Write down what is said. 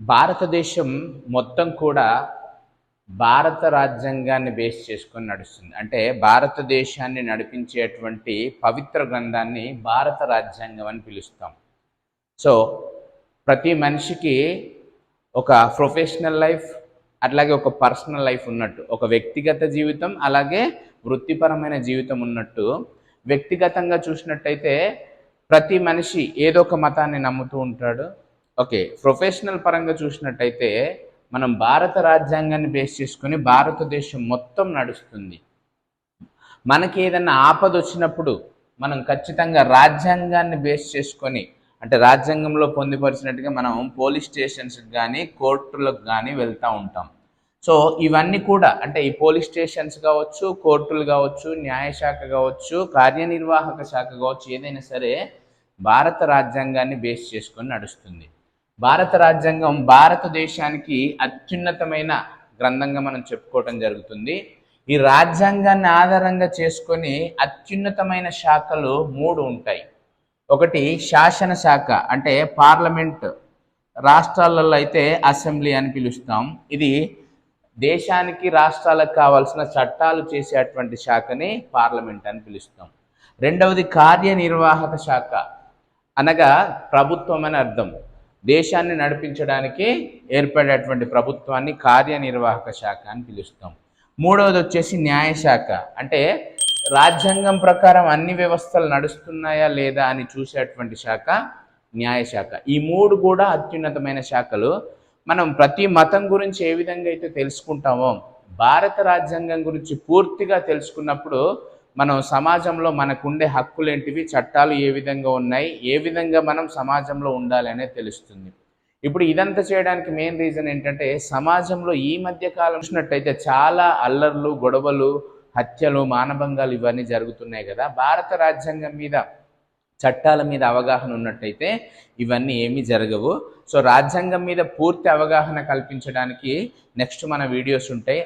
భారతదేశం మొత్తం కూడా భారత రాజ్యాంగాన్ని బేస్ చేసుకొని నడుస్తుంది. అంటే భారతదేశాన్ని నడిపించేటువంటి పవిత్ర గ్రంథాన్ని భారత రాజ్యాంగం అని పిలుస్తాం. సో ప్రతి మనిషికి ఒక ప్రొఫెషనల్ లైఫ్ అట్లాగే ఒక పర్సనల్ లైఫ్ ఉన్నట్టు ఒక వ్యక్తిగత జీవితం అలాగే వృత్తిపరమైన జీవితం ఉన్నట్టు వ్యక్తిగతంగా చూసినట్టయితే ప్రతి మనిషి ఏదో ఒక మతాన్ని నమ్ముతూ ఉంటాడు. ఓకే ప్రొఫెషనల్ పరంగా చూసినట్టయితే మనం భారత రాజ్యాంగాన్ని బేస్ చేసుకొని భారతదేశం మొత్తం నడుస్తుంది. మనకి ఏదైనా ఆపద వచ్చినప్పుడు మనం ఖచ్చితంగా రాజ్యాంగాన్ని బేస్ చేసుకొని అంటే రాజ్యాంగంలో పొందుపరిచినట్టుగా మనం పోలీస్ స్టేషన్స్కి కానీ కోర్టులకు కానీ వెళ్తూ ఉంటాం. సో ఇవన్నీ కూడా అంటే ఈ పోలీస్ స్టేషన్స్ కావచ్చు కోర్టులు కావచ్చు న్యాయశాఖ కావచ్చు కార్యనిర్వాహక శాఖ కావచ్చు ఏదైనా సరే భారత రాజ్యాంగాన్ని బేస్ చేసుకొని నడుస్తుంది. భారత రాజ్యాంగం భారతదేశానికి అత్యున్నతమైన గ్రంథంగా మనం చెప్పుకోవటం జరుగుతుంది. ఈ రాజ్యాంగాన్ని ఆధారంగా చేసుకొని అత్యున్నతమైన శాఖలు మూడు ఉంటాయి. ఒకటి శాసన శాఖ అంటే పార్లమెంట్ రాష్ట్రాలలో అయితే అసెంబ్లీ అని పిలుస్తాం. ఇది దేశానికి రాష్ట్రాలకు కావాల్సిన చట్టాలు చేసేటువంటి శాఖని పార్లమెంట్ అని పిలుస్తాం. రెండవది కార్యనిర్వాహక శాఖ అనగా ప్రభుత్వం అని అర్థం. దేశాన్ని నడిపించడానికి ఏర్పడేటువంటి ప్రభుత్వాన్ని కార్యనిర్వాహక శాఖ అని పిలుస్తాం. మూడవది వచ్చేసి న్యాయశాఖ అంటే రాజ్యాంగం ప్రకారం అన్ని వ్యవస్థలు నడుస్తున్నాయా లేదా అని చూసేటువంటి శాఖ న్యాయశాఖ ఈ మూడు కూడా అత్యున్నతమైన శాఖలు. మనం ప్రతి మతం గురించి ఏ విధంగా అయితే తెలుసుకుంటామో భారత రాజ్యాంగం గురించి పూర్తిగా తెలుసుకున్నప్పుడు మనం సమాజంలో మనకుండే హక్కులేంటివి చట్టాలు ఏ విధంగా ఉన్నాయి ఏ విధంగా మనం సమాజంలో ఉండాలి అనేది తెలుస్తుంది. ఇప్పుడు ఇదంతా చేయడానికి మెయిన్ రీజన్ ఏంటంటే సమాజంలో ఈ మధ్య కాలం చూసినట్టయితే చాలా అల్లర్లు గొడవలు హత్యలు మానభంగాలు ఇవన్నీ జరుగుతున్నాయి కదా. భారత రాజ్యాంగం మీద చట్టాల మీద అవగాహన ఉన్నట్టయితే ఇవన్నీ ఏమీ జరగవు. సో రాజ్యాంగం మీద పూర్తి అవగాహన కల్పించడానికి నెక్స్ట్ మన వీడియోస్ ఉంటాయి.